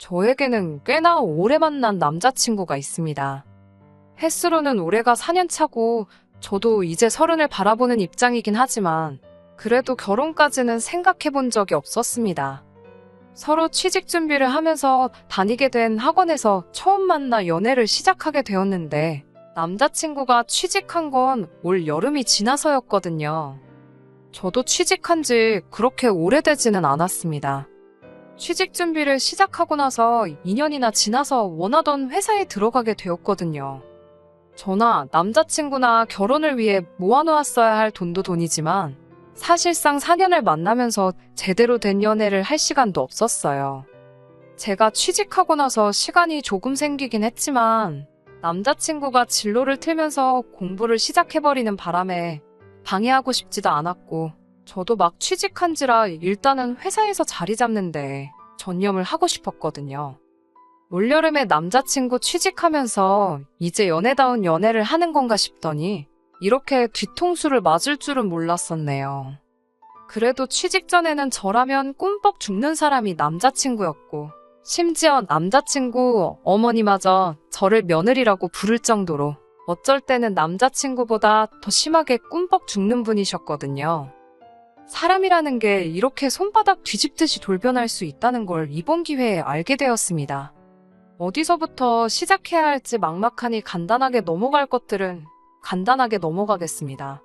저에게는 꽤나 오래 만난 남자친구가 있습니다. 횟수로는 올해가 4년 차고 저도 이제 서른을 바라보는 입장이긴 하지만 그래도 결혼까지는 생각해 본 적이 없었습니다. 서로 취직 준비를 하면서 다니게 된 학원에서 처음 만나 연애를 시작하게 되었는데 남자친구가 취직한 건 올 여름이 지나서였거든요. 저도 취직한 지 그렇게 오래되지는 않았습니다. 취직 준비를 시작하고 나서 2년이나 지나서 원하던 회사에 들어가게 되었거든요. 저나 남자친구나 결혼을 위해 모아놓았어야 할 돈도 돈이지만 사실상 4년을 만나면서 제대로 된 연애를 할 시간도 없었어요. 제가 취직하고 나서 시간이 조금 생기긴 했지만 남자친구가 진로를 틀면서 공부를 시작해버리는 바람에 방해하고 싶지도 않았고 저도 막 취직한지라 일단은 회사에서 자리 잡는데 전념을 하고 싶었거든요. 올여름에 남자친구 취직하면서 이제 연애다운 연애를 하는 건가 싶더니 이렇게 뒤통수를 맞을 줄은 몰랐었네요. 그래도 취직 전에는 저라면 꿈뻑 죽는 사람이 남자친구였고 심지어 남자친구 어머니마저 저를 며느리라고 부를 정도로 어쩔 때는 남자친구보다 더 심하게 꿈뻑 죽는 분이셨거든요. 사람이라는 게 이렇게 손바닥 뒤집듯이 돌변할 수 있다는 걸 이번 기회에 알게 되었습니다. 어디서부터 시작해야 할지 막막하니 간단하게 넘어갈 것들은 간단하게 넘어가겠습니다.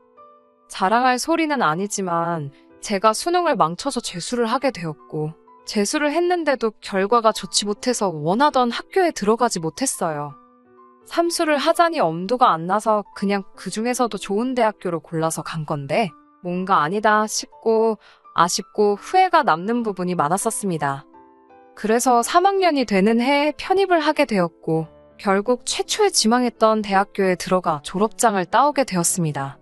자랑할 소리는 아니지만 제가 수능을 망쳐서 재수를 하게 되었고 재수를 했는데도 결과가 좋지 못해서 원하던 학교에 들어가지 못했어요. 삼수를 하자니 엄두가 안 나서 그냥 그 중에서도 좋은 대학교로 골라서 간 건데 뭔가 아니다 싶고 아쉽고 후회가 남는 부분이 많았었습니다. 그래서 3학년이 되는 해에 편입을 하게 되었고 결국 최초에 지망했던 대학교에 들어가 졸업장을 따오게 되었습니다.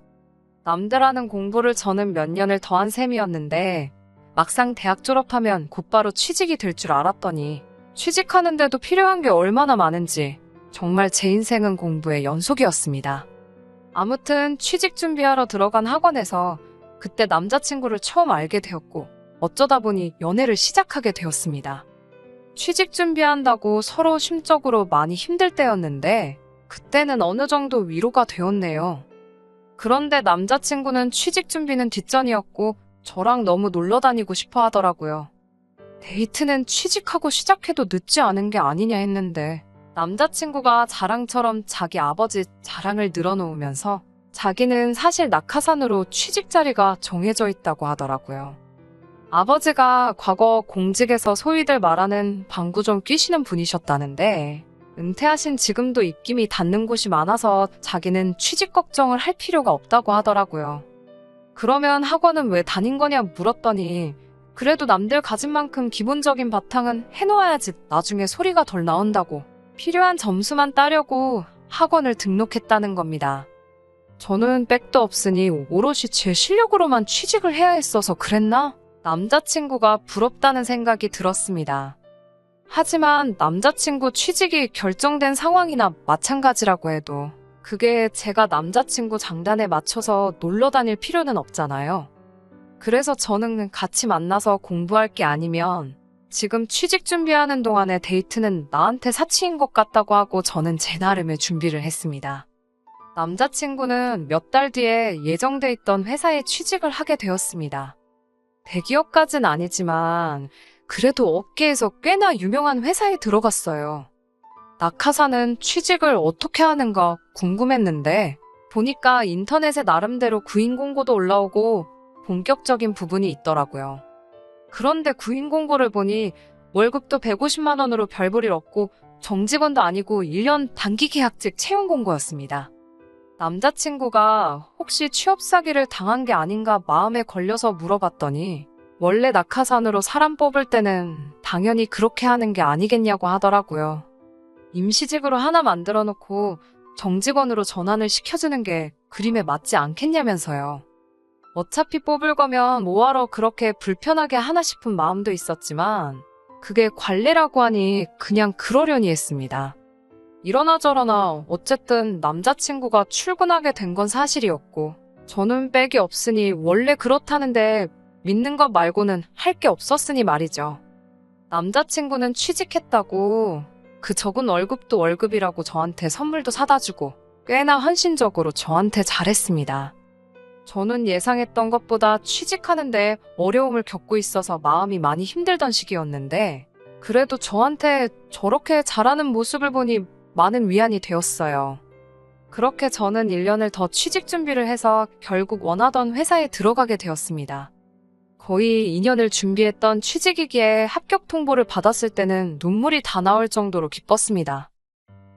남들 하는 공부를 저는 몇 년을 더한 셈이었는데 막상 대학 졸업하면 곧바로 취직이 될 줄 알았더니 취직하는데도 필요한 게 얼마나 많은지 정말 제 인생은 공부의 연속이었습니다. 아무튼 취직 준비하러 들어간 학원에서 그때 남자친구를 처음 알게 되었고 어쩌다 보니 연애를 시작하게 되었습니다. 취직 준비한다고 서로 심적으로 많이 힘들 때였는데 그때는 어느 정도 위로가 되었네요. 그런데 남자친구는 취직 준비는 뒷전이었고 저랑 너무 놀러 다니고 싶어 하더라고요. 데이트는 취직하고 시작해도 늦지 않은 게 아니냐 했는데 남자친구가 자랑처럼 자기 아버지 자랑을 늘어놓으면서 자기는 사실 낙하산으로 취직 자리가 정해져 있다고 하더라고요. 아버지가 과거 공직에서 소위들 말하는 방구 좀 끼시는 분이셨다는데 은퇴하신 지금도 입김이 닿는 곳이 많아서 자기는 취직 걱정을 할 필요가 없다고 하더라고요. 그러면 학원은 왜 다닌 거냐 물었더니 그래도 남들 가진 만큼 기본적인 바탕은 해놓아야지 나중에 소리가 덜 나온다고 필요한 점수만 따려고 학원을 등록했다는 겁니다. 저는 백도 없으니 오롯이 제 실력으로만 취직을 해야 했어서 그랬나? 남자친구가 부럽다는 생각이 들었습니다. 하지만 남자친구 취직이 결정된 상황이나 마찬가지라고 해도 그게 제가 남자친구 장단에 맞춰서 놀러 다닐 필요는 없잖아요. 그래서 저는 같이 만나서 공부할 게 아니면 지금 취직 준비하는 동안의 데이트는 나한테 사치인 것 같다고 하고 저는 제 나름의 준비를 했습니다. 남자친구는 몇 달 뒤에 예정돼 있던 회사에 취직을 하게 되었습니다. 대기업까진 아니지만 그래도 업계에서 꽤나 유명한 회사에 들어갔어요. 낙하산은 취직을 어떻게 하는가 궁금했는데 보니까 인터넷에 나름대로 구인 공고도 올라오고 본격적인 부분이 있더라고요. 그런데 구인 공고를 보니 월급도 150만 원으로 별 볼일 없고 정직원도 아니고 1년 단기 계약직 채용 공고였습니다. 남자친구가 혹시 취업 사기를 당한 게 아닌가 마음에 걸려서 물어봤더니 원래 낙하산으로 사람 뽑을 때는 당연히 그렇게 하는 게 아니겠냐고 하더라고요. 임시직으로 하나 만들어 놓고 정직원으로 전환을 시켜주는 게 그림에 맞지 않겠냐면서요. 어차피 뽑을 거면 뭐하러 그렇게 불편하게 하나 싶은 마음도 있었지만 그게 관례라고 하니 그냥 그러려니 했습니다. 이러나 저러나 어쨌든 남자친구가 출근하게 된 건 사실이었고 저는 백이 없으니 원래 그렇다는데 믿는 것 말고는 할 게 없었으니 말이죠. 남자친구는 취직했다고 그 적은 월급도 월급이라고 저한테 선물도 사다 주고 꽤나 헌신적으로 저한테 잘했습니다. 저는 예상했던 것보다 취직하는데 어려움을 겪고 있어서 마음이 많이 힘들던 시기였는데 그래도 저한테 저렇게 잘하는 모습을 보니 많은 위안이 되었어요. 그렇게 저는 1년을 더 취직 준비를 해서 결국 원하던 회사에 들어가게 되었습니다. 거의 2년을 준비했던 취직이기에 합격 통보를 받았을 때는 눈물이 다 나올 정도로 기뻤습니다.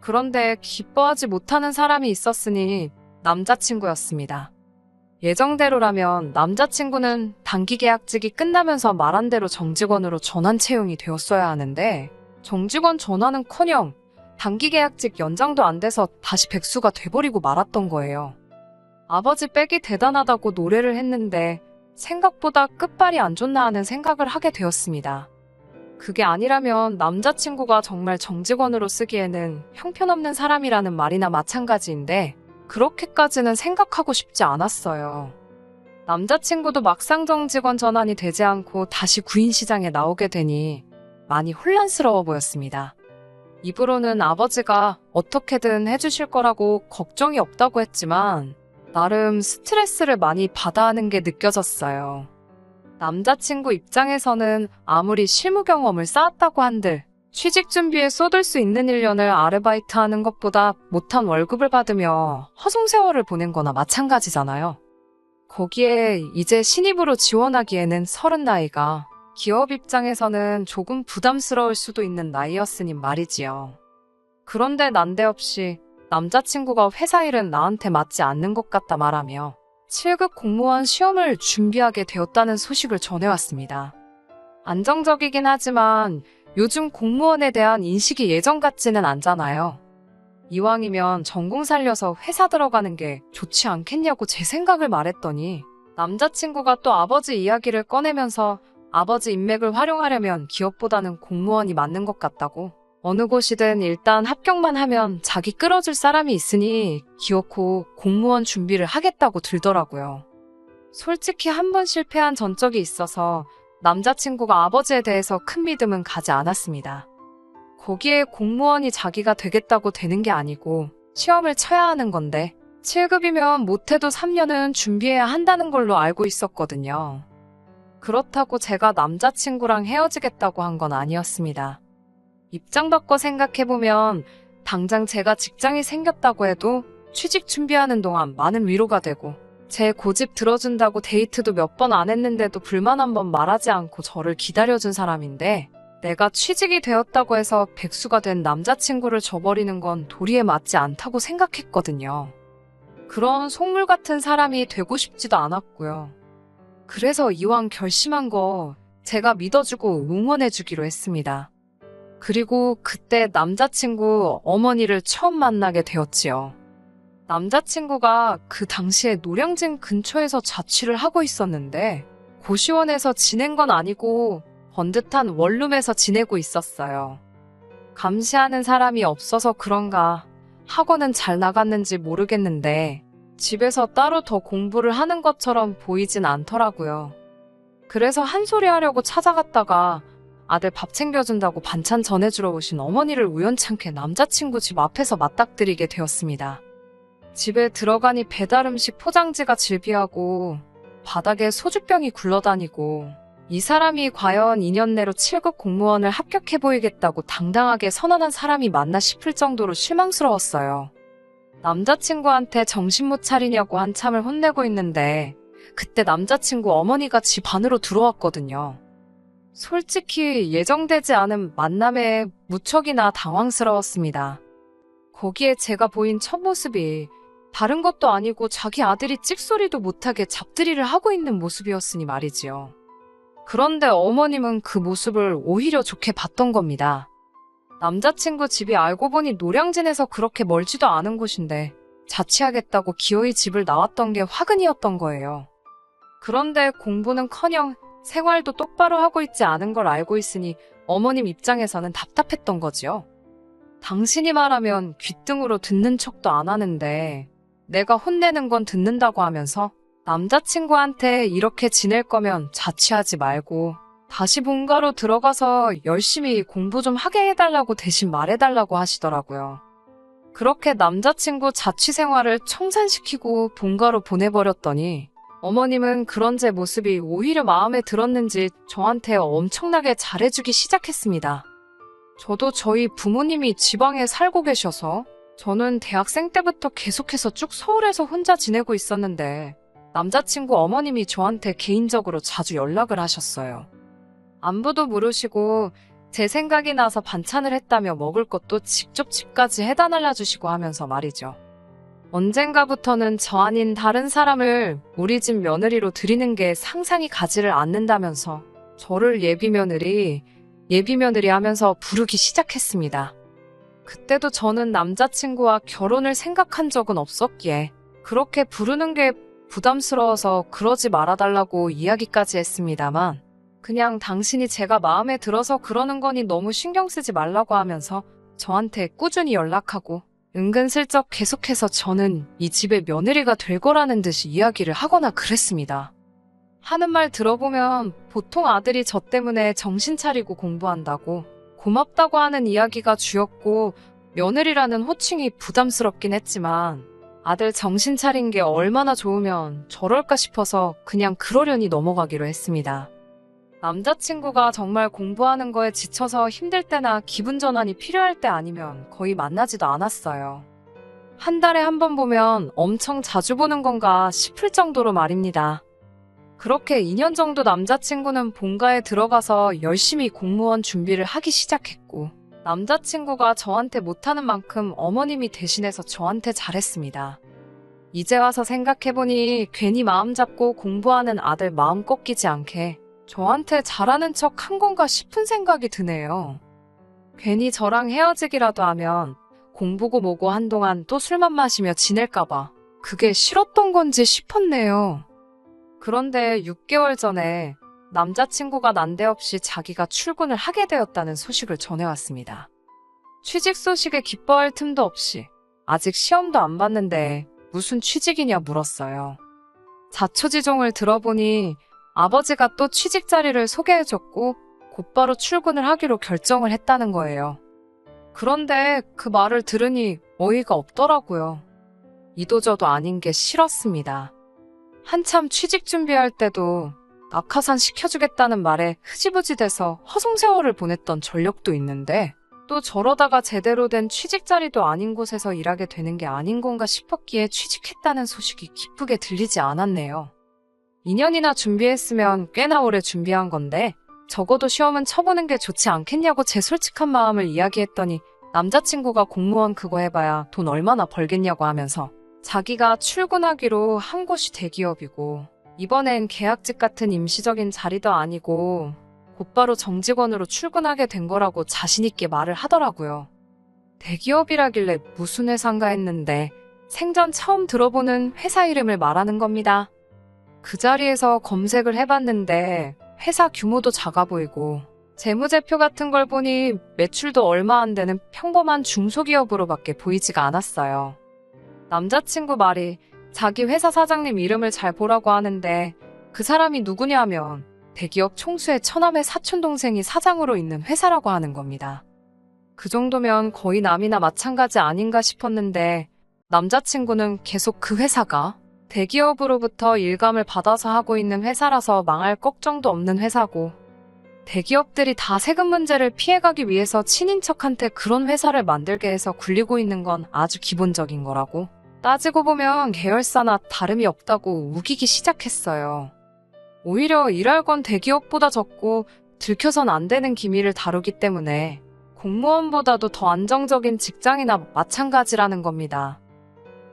그런데 기뻐하지 못하는 사람이 있었으니 남자친구였습니다. 예정대로라면 남자친구는 단기 계약직이 끝나면서 말한 대로 정직원으로 전환 채용이 되었어야 하는데 정직원 전환은 커녕 단기 계약직 연장도 안 돼서 다시 백수가 돼버리고 말았던 거예요. 아버지 빽이 대단하다고 노래를 했는데 생각보다 끝발이 안 좋나 하는 생각을 하게 되었습니다. 그게 아니라면 남자친구가 정말 정직원으로 쓰기에는 형편없는 사람이라는 말이나 마찬가지인데 그렇게까지는 생각하고 싶지 않았어요. 남자친구도 막상 정직원 전환이 되지 않고 다시 구인 시장에 나오게 되니 많이 혼란스러워 보였습니다. 입으로는 아버지가 어떻게든 해주실 거라고 걱정이 없다고 했지만 나름 스트레스를 많이 받아 하는 게 느껴졌어요. 남자친구 입장에서는 아무리 실무 경험을 쌓았다고 한들 취직 준비에 쏟을 수 있는 1년을 아르바이트 하는 것보다 못한 월급을 받으며 허송세월을 보낸 거나 마찬가지잖아요. 거기에 이제 신입으로 지원하기에는 서른 나이가 기업 입장에서는 조금 부담스러울 수도 있는 나이였으니 말이지요. 그런데 난데없이 남자친구가 회사 일은 나한테 맞지 않는 것 같다 말하며 7급 공무원 시험을 준비하게 되었다는 소식을 전해왔습니다. 안정적이긴 하지만 요즘 공무원에 대한 인식이 예전 같지는 않잖아요. 이왕이면 전공 살려서 회사 들어가는 게 좋지 않겠냐고 제 생각을 말했더니 남자친구가 또 아버지 이야기를 꺼내면서 아버지 인맥을 활용하려면 기업보다는 공무원이 맞는 것 같다고 어느 곳이든 일단 합격만 하면 자기 끌어줄 사람이 있으니 기어코 공무원 준비를 하겠다고 들더라고요. 솔직히 한 번 실패한 전적이 있어서 남자친구가 아버지에 대해서 큰 믿음은 가지 않았습니다. 거기에 공무원이 자기가 되겠다고 되는 게 아니고 시험을 쳐야 하는 건데 7급이면 못해도 3년은 준비해야 한다는 걸로 알고 있었거든요. 그렇다고 제가 남자친구랑 헤어지겠다고 한 건 아니었습니다. 입장 바꿔 생각해보면 당장 제가 직장이 생겼다고 해도 취직 준비하는 동안 많은 위로가 되고 제 고집 들어준다고 데이트도 몇 번 안 했는데도 불만 한 번 말하지 않고 저를 기다려준 사람인데 내가 취직이 되었다고 해서 백수가 된 남자친구를 저버리는 건 도리에 맞지 않다고 생각했거든요. 그런 속물 같은 사람이 되고 싶지도 않았고요. 그래서 이왕 결심한 거 제가 믿어주고 응원해주기로 했습니다. 그리고 그때 남자친구 어머니를 처음 만나게 되었지요. 남자친구가 그 당시에 노량진 근처에서 자취를 하고 있었는데 고시원에서 지낸 건 아니고 번듯한 원룸에서 지내고 있었어요. 감시하는 사람이 없어서 그런가 학원은 잘 나갔는지 모르겠는데 집에서 따로 더 공부를 하는 것처럼 보이진 않더라고요. 그래서 한 소리 하려고 찾아갔다가 아들 밥 챙겨준다고 반찬 전해주러 오신 어머니를 우연찮게 남자친구 집 앞에서 맞닥뜨리게 되었습니다. 집에 들어가니 배달 음식 포장지가 질비하고 바닥에 소주병이 굴러다니고 이 사람이 과연 2년 내로 7급 공무원을 합격해 보이겠다고 당당하게 선언한 사람이 맞나 싶을 정도로 실망스러웠어요. 남자친구한테 정신 못 차리냐고 한참을 혼내고 있는데 그때 남자친구 어머니가 집 안으로 들어왔거든요. 솔직히 예정되지 않은 만남에 무척이나 당황스러웠습니다. 거기에 제가 보인 첫 모습이 다른 것도 아니고 자기 아들이 찍소리도 못하게 잡들이를 하고 있는 모습이었으니 말이지요. 그런데 어머님은 그 모습을 오히려 좋게 봤던 겁니다. 남자친구 집이 알고 보니 노량진에서 그렇게 멀지도 않은 곳인데 자취하겠다고 기어이 집을 나왔던 게 화근이었던 거예요. 그런데 공부는 커녕 생활도 똑바로 하고 있지 않은 걸 알고 있으니 어머님 입장에서는 답답했던 거지요. 당신이 말하면 귓등으로 듣는 척도 안 하는데 내가 혼내는 건 듣는다고 하면서 남자친구한테 이렇게 지낼 거면 자취하지 말고 다시 본가로 들어가서 열심히 공부 좀 하게 해달라고 대신 말해달라고 하시더라고요. 그렇게 남자친구 자취 생활을 청산시키고 본가로 보내버렸더니 어머님은 그런 제 모습이 오히려 마음에 들었는지 저한테 엄청나게 잘해주기 시작했습니다. 저도 저희 부모님이 지방에 살고 계셔서 저는 대학생 때부터 계속해서 쭉 서울에서 혼자 지내고 있었는데 남자친구 어머님이 저한테 개인적으로 자주 연락을 하셨어요. 안부도 물으시고 제 생각이 나서 반찬을 했다며 먹을 것도 직접 집까지 해다 날라주시고 하면서 말이죠. 언젠가부터는 저 아닌 다른 사람을 우리 집 며느리로 드리는 게 상상이 가지를 않는다면서 저를 예비 며느리, 예비 며느리 하면서 부르기 시작했습니다. 그때도 저는 남자친구와 결혼을 생각한 적은 없었기에 그렇게 부르는 게 부담스러워서 그러지 말아달라고 이야기까지 했습니다만 그냥 당신이 제가 마음에 들어서 그러는 거니 너무 신경 쓰지 말라고 하면서 저한테 꾸준히 연락하고 은근슬쩍 계속해서 저는 이 집의 며느리가 될 거라는 듯이 이야기를 하거나 그랬습니다. 하는 말 들어보면 보통 아들이 저 때문에 정신 차리고 공부한다고 고맙다고 하는 이야기가 주였고 며느리라는 호칭이 부담스럽긴 했지만 아들 정신 차린 게 얼마나 좋으면 저럴까 싶어서 그냥 그러려니 넘어가기로 했습니다. 남자친구가 정말 공부하는 거에 지쳐서 힘들 때나 기분 전환이 필요할 때 아니면 거의 만나지도 않았어요. 한 달에 한 번 보면 엄청 자주 보는 건가 싶을 정도로 말입니다. 그렇게 2년 정도 남자친구는 본가에 들어가서 열심히 공무원 준비를 하기 시작했고, 남자친구가 저한테 못하는 만큼 어머님이 대신해서 저한테 잘했습니다. 이제 와서 생각해보니 괜히 마음 잡고 공부하는 아들 마음 꺾이지 않게 저한테 잘하는 척 한 건가 싶은 생각이 드네요. 괜히 저랑 헤어지기라도 하면 공부고 뭐고 한동안 또 술만 마시며 지낼까봐 그게 싫었던 건지 싶었네요. 그런데 6개월 전에 남자친구가 난데없이 자기가 출근을 하게 되었다는 소식을 전해왔습니다. 취직 소식에 기뻐할 틈도 없이 아직 시험도 안 봤는데 무슨 취직이냐 물었어요. 자초지종을 들어보니 아버지가 또 취직 자리를 소개해줬고 곧바로 출근을 하기로 결정을 했다는 거예요. 그런데 그 말을 들으니 어이가 없더라고요. 이도저도 아닌 게 싫었습니다. 한참 취직 준비할 때도 낙하산 시켜주겠다는 말에 흐지부지 돼서 허송세월을 보냈던 전력도 있는데 또 저러다가 제대로 된 취직 자리도 아닌 곳에서 일하게 되는 게 아닌 건가 싶었기에 취직했다는 소식이 기쁘게 들리지 않았네요. 2년이나 준비했으면 꽤나 오래 준비한 건데 적어도 시험은 쳐보는 게 좋지 않겠냐고 제 솔직한 마음을 이야기했더니 남자친구가 공무원 그거 해봐야 돈 얼마나 벌겠냐고 하면서 자기가 출근하기로 한 곳이 대기업이고 이번엔 계약직 같은 임시적인 자리도 아니고 곧바로 정직원으로 출근하게 된 거라고 자신있게 말을 하더라고요. 대기업이라길래 무슨 회사인가 했는데 생전 처음 들어보는 회사 이름을 말하는 겁니다. 그 자리에서 검색을 해봤는데 회사 규모도 작아 보이고 재무제표 같은 걸 보니 매출도 얼마 안 되는 평범한 중소기업으로밖에 보이지가 않았어요. 남자친구 말이 자기 회사 사장님 이름을 잘 보라고 하는데 그 사람이 누구냐 하면 대기업 총수의 처남의 사촌동생이 사장으로 있는 회사라고 하는 겁니다. 그 정도면 거의 남이나 마찬가지 아닌가 싶었는데 남자친구는 계속 그 회사가 대기업으로부터 일감을 받아서 하고 있는 회사라서 망할 걱정도 없는 회사고 대기업들이 다 세금 문제를 피해가기 위해서 친인척한테 그런 회사를 만들게 해서 굴리고 있는 건 아주 기본적인 거라고 따지고 보면 계열사나 다름이 없다고 우기기 시작했어요. 오히려 일할 건 대기업보다 적고 들켜선 안 되는 기밀을 다루기 때문에 공무원보다도 더 안정적인 직장이나 마찬가지라는 겁니다.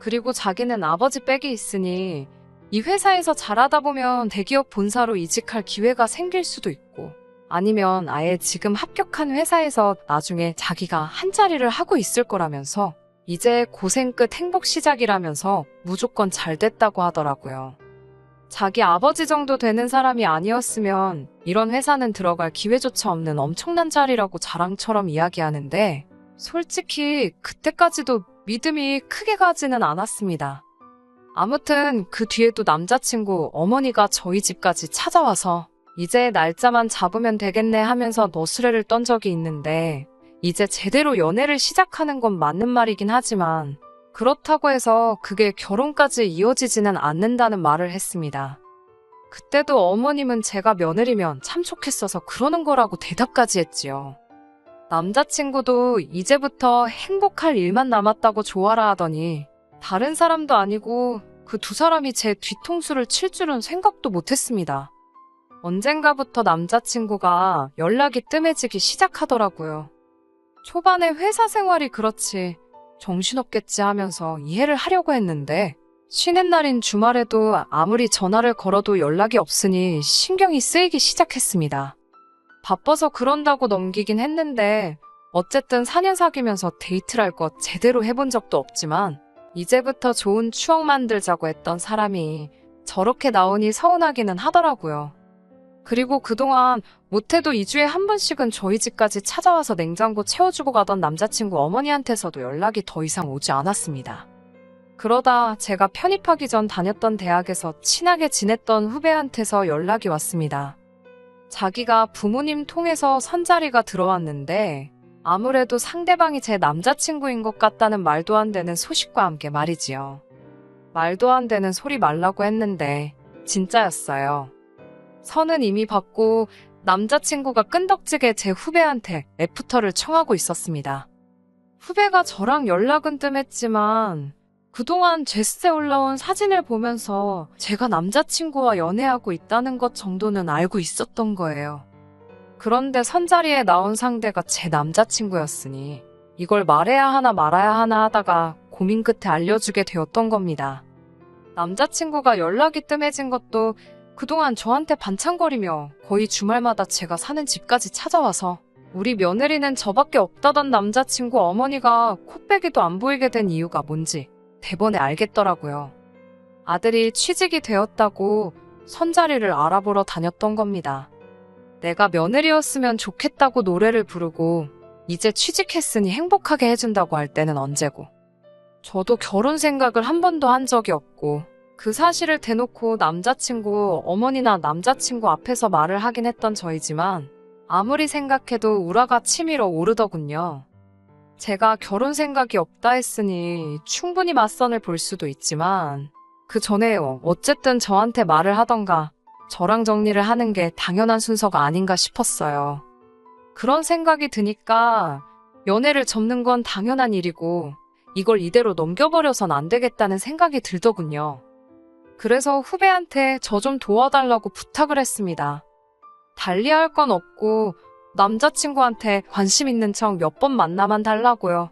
그리고 자기는 아버지 백이 있으니 이 회사에서 잘하다 보면 대기업 본사로 이직할 기회가 생길 수도 있고 아니면 아예 지금 합격한 회사에서 나중에 자기가 한 자리를 하고 있을 거라면서 이제 고생 끝 행복 시작이라면서 무조건 잘 됐다고 하더라고요. 자기 아버지 정도 되는 사람이 아니었으면 이런 회사는 들어갈 기회조차 없는 엄청난 자리라고 자랑처럼 이야기하는데 솔직히 그때까지도 믿음이 크게 가지는 않았습니다. 아무튼 그 뒤에도 남자친구 어머니가 저희 집까지 찾아와서 이제 날짜만 잡으면 되겠네 하면서 너스레를 떤 적이 있는데, 이제 제대로 연애를 시작하는 건 맞는 말이긴 하지만, 그렇다고 해서 그게 결혼까지 이어지지는 않는다는 말을 했습니다. 그때도 어머님은 제가 며느리면 참 좋겠어서 그러는 거라고 대답까지 했지요. 남자친구도 이제부터 행복할 일만 남았다고 좋아라 하더니 다른 사람도 아니고 그 두 사람이 제 뒤통수를 칠 줄은 생각도 못했습니다. 언젠가부터 남자친구가 연락이 뜸해지기 시작하더라고요. 초반에 회사 생활이 그렇지 정신없겠지 하면서 이해를 하려고 했는데 쉬는 날인 주말에도 아무리 전화를 걸어도 연락이 없으니 신경이 쓰이기 시작했습니다. 바빠서 그런다고 넘기긴 했는데 어쨌든 4년 사귀면서 데이트를 할것 제대로 해본 적도 없지만 이제부터 좋은 추억 만들자고 했던 사람이 저렇게 나오니 서운하기는 하더라고요. 그리고 그동안 못해도 2주에 한 번씩은 저희 집까지 찾아와서 냉장고 채워주고 가던 남자친구 어머니한테서도 연락이 더 이상 오지 않았습니다. 그러다 제가 편입하기 전 다녔던 대학에서 친하게 지냈던 후배한테서 연락이 왔습니다. 자기가 부모님 통해서 선자리가 들어왔는데 아무래도 상대방이 제 남자친구인 것 같다는 말도 안 되는 소식과 함께 말이지요. 말도 안 되는 소리 말라고 했는데 진짜였어요. 선은 이미 받고 남자친구가 끈덕지게 제 후배한테 애프터를 청하고 있었습니다. 후배가 저랑 연락은 뜸했지만 그동안 제스에 올라온 사진을 보면서 제가 남자친구와 연애하고 있다는 것 정도는 알고 있었던 거예요. 그런데 선자리에 나온 상대가 제 남자친구였으니 이걸 말해야 하나 말아야 하나 하다가 고민 끝에 알려주게 되었던 겁니다. 남자친구가 연락이 뜸해진 것도 그동안 저한테 반창거리며 거의 주말마다 제가 사는 집까지 찾아와서 우리 며느리는 저밖에 없다던 남자친구 어머니가 코빼기도 안 보이게 된 이유가 뭔지 대번에 알겠더라고요. 아들이 취직이 되었다고 선자리를 알아보러 다녔던 겁니다. 내가 며느리였으면 좋겠다고 노래를 부르고 이제 취직했으니 행복하게 해준다고 할 때는 언제고. 저도 결혼 생각을 한 번도 한 적이 없고 그 사실을 대놓고 남자친구, 어머니나 남자친구 앞에서 말을 하긴 했던 저이지만 아무리 생각해도 우라가 치밀어 오르더군요. 제가 결혼 생각이 없다 했으니 충분히 맞선을 볼 수도 있지만 그 전에 어쨌든 저한테 말을 하던가 저랑 정리를 하는 게 당연한 순서가 아닌가 싶었어요. 그런 생각이 드니까 연애를 접는 건 당연한 일이고 이걸 이대로 넘겨버려선 안 되겠다는 생각이 들더군요. 그래서 후배한테 저 좀 도와달라고 부탁을 했습니다. 달리 할 건 없고 남자친구한테 관심 있는 척 몇 번 만나만 달라고요.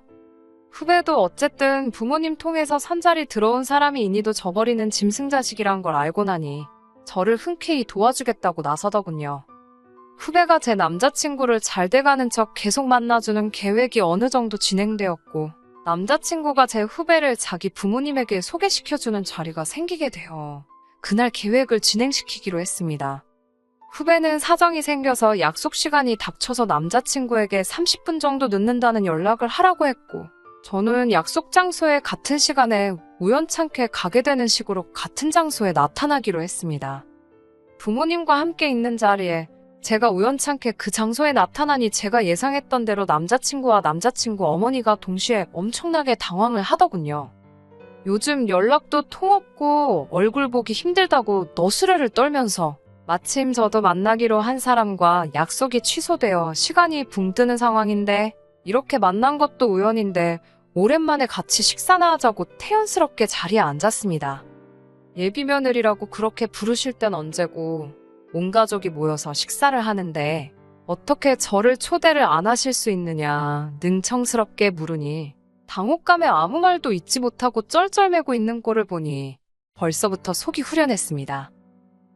후배도 어쨌든 부모님 통해서 선자리 들어온 사람이 이니도 저버리는 짐승자식이란 걸 알고 나니 저를 흔쾌히 도와주겠다고 나서더군요. 후배가 제 남자친구를 잘 돼가는 척 계속 만나주는 계획이 어느 정도 진행되었고 남자친구가 제 후배를 자기 부모님에게 소개시켜주는 자리가 생기게 되어 그날 계획을 진행시키기로 했습니다. 후배는 사정이 생겨서 약속 시간이 닥쳐서 남자친구에게 30분 정도 늦는다는 연락을 하라고 했고, 저는 약속 장소에 같은 시간에 우연찮게 가게 되는 식으로 같은 장소에 나타나기로 했습니다. 부모님과 함께 있는 자리에 제가 우연찮게 그 장소에 나타나니 제가 예상했던 대로 남자친구와 남자친구 어머니가 동시에 엄청나게 당황을 하더군요. 요즘 연락도 통없고 얼굴 보기 힘들다고 너스레를 떨면서 마침 저도 만나기로 한 사람과 약속이 취소되어 시간이 붕 뜨는 상황인데 이렇게 만난 것도 우연인데 오랜만에 같이 식사나 하자고 태연스럽게 자리에 앉았습니다. 예비 며느리라고 그렇게 부르실 땐 언제고 온 가족이 모여서 식사를 하는데 어떻게 저를 초대를 안 하실 수 있느냐 능청스럽게 물으니 당혹감에 아무 말도 잊지 못하고 쩔쩔매고 있는 꼴을 보니 벌써부터 속이 후련했습니다.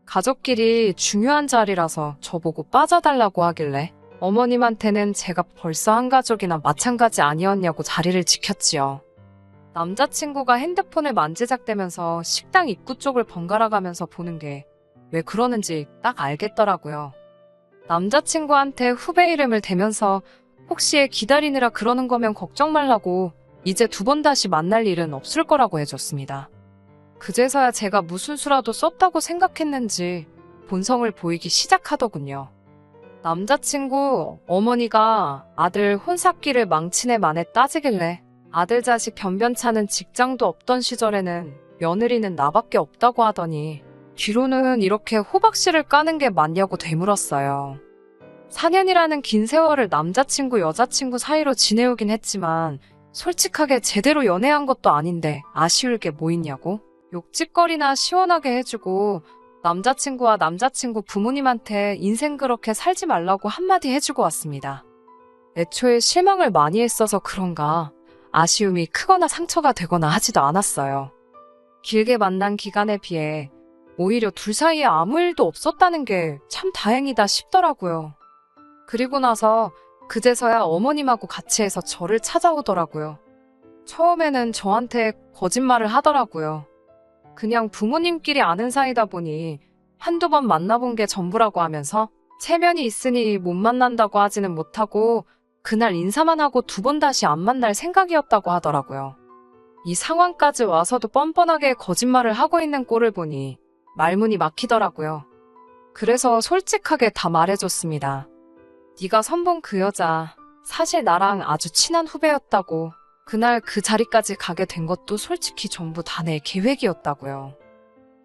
가족끼리 중요한 자리라서 저보고 빠져달라고 하길래 어머님한테는 제가 벌써 한 가족이나 마찬가지 아니었냐고 자리를 지켰지요. 남자친구가 핸드폰을 만지작대면서 식당 입구 쪽을 번갈아 가면서 보는 게 왜 그러는지 딱 알겠더라고요. 남자친구한테 후배 이름을 대면서 혹시 기다리느라 그러는 거면 걱정 말라고 이제 두 번 다시 만날 일은 없을 거라고 해줬습니다. 그제서야 제가 무슨 수라도 썼다고 생각했는지 본성을 보이기 시작하더군요. 남자친구 어머니가 아들 혼삭기를 망치네 만에 따지길래 아들 자식 변변찮은 직장도 없던 시절에는 며느리는 나밖에 없다고 하더니 뒤로는 이렇게 호박씨를 까는 게 맞냐고 되물었어요. 4년이라는 긴 세월을 남자친구 여자친구 사이로 지내오긴 했지만 솔직하게 제대로 연애한 것도 아닌데 아쉬울 게 뭐 있냐고? 욕짓거리나 시원하게 해주고 남자친구와 남자친구 부모님한테 인생 그렇게 살지 말라고 한마디 해주고 왔습니다. 애초에 실망을 많이 했어서 그런가 아쉬움이 크거나 상처가 되거나 하지도 않았어요. 길게 만난 기간에 비해 오히려 둘 사이에 아무 일도 없었다는 게 참 다행이다 싶더라고요. 그리고 나서 그제서야 어머님하고 같이 해서 저를 찾아오더라고요. 처음에는 저한테 거짓말을 하더라고요. 그냥 부모님끼리 아는 사이다 보니 한두 번 만나본 게 전부라고 하면서 체면이 있으니 못 만난다고 하지는 못하고 그날 인사만 하고 두 번 다시 안 만날 생각이었다고 하더라고요. 이 상황까지 와서도 뻔뻔하게 거짓말을 하고 있는 꼴을 보니 말문이 막히더라고요. 그래서 솔직하게 다 말해줬습니다. 네가 선본 그 여자 사실 나랑 아주 친한 후배였다고 그날 그 자리까지 가게 된 것도 솔직히 전부 다 내 계획이었다고요.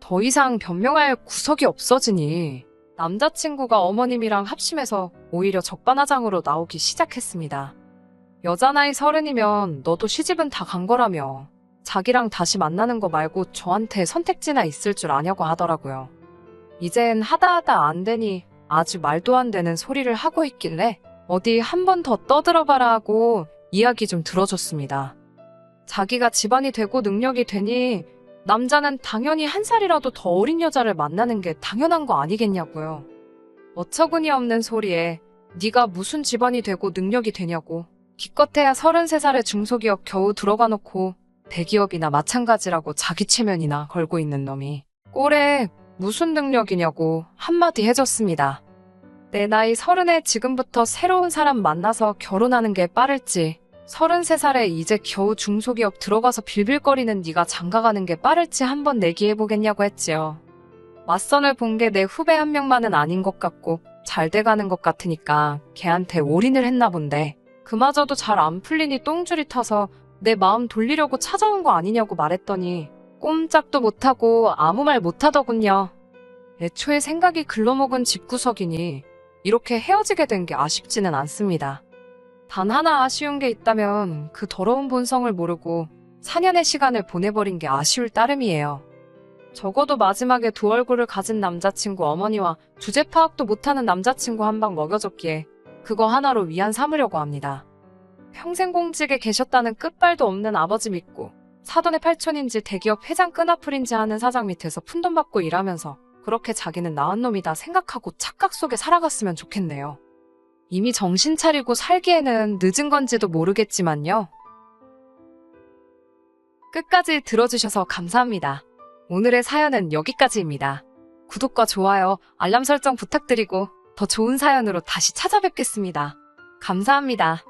더 이상 변명할 구석이 없어지니 남자친구가 어머님이랑 합심해서 오히려 적반하장으로 나오기 시작했습니다. 여자 나이 서른이면 너도 시집은 다 간 거라며 자기랑 다시 만나는 거 말고 저한테 선택지나 있을 줄 아냐고 하더라고요. 이젠 하다 하다 안 되니 아주 말도 안 되는 소리를 하고 있길래 어디 한 번 더 떠들어봐라 하고 이야기 좀 들어줬습니다. 자기가 집안이 되고 능력이 되니 남자는 당연히 한 살이라도 더 어린 여자를 만나는 게 당연한 거 아니겠냐고요. 어처구니 없는 소리에 네가 무슨 집안이 되고 능력이 되냐고. 기껏해야 33살의 중소기업 겨우 들어가 놓고 대기업이나 마찬가지라고 자기 체면이나 걸고 있는 놈이 꼴에 무슨 능력이냐고 한마디 해줬습니다. 내 나이 서른에 지금부터 새로운 사람 만나서 결혼하는 게 빠를지 33살에 이제 겨우 중소기업 들어가서 빌빌거리는 네가 장가가는 게 빠를지 한번 내기해보겠냐고 했지요. 맞선을 본 게 내 후배 한 명만은 아닌 것 같고 잘 돼가는 것 같으니까 걔한테 올인을 했나 본데 그마저도 잘 안 풀리니 똥줄이 타서 내 마음 돌리려고 찾아온 거 아니냐고 말했더니 꼼짝도 못하고 아무 말 못하더군요. 애초에 생각이 글러먹은 집구석이니 이렇게 헤어지게 된 게 아쉽지는 않습니다. 단 하나 아쉬운 게 있다면 그 더러운 본성을 모르고 4년의 시간을 보내버린 게 아쉬울 따름이에요. 적어도 마지막에 두 얼굴을 가진 남자친구 어머니와 주제 파악도 못하는 남자친구 한 방 먹여줬기에 그거 하나로 위안 삼으려고 합니다. 평생 공직에 계셨다는 끝발도 없는 아버지 믿고 사돈의 팔촌인지 대기업 회장 끈아풀인지 하는 사장 밑에서 푼돈 받고 일하면서 그렇게 자기는 나은 놈이다 생각하고 착각 속에 살아갔으면 좋겠네요. 이미 정신 차리고 살기에는 늦은 건지도 모르겠지만요. 끝까지 들어주셔서 감사합니다. 오늘의 사연은 여기까지입니다. 구독과 좋아요, 알람 설정 부탁드리고 더 좋은 사연으로 다시 찾아뵙겠습니다. 감사합니다.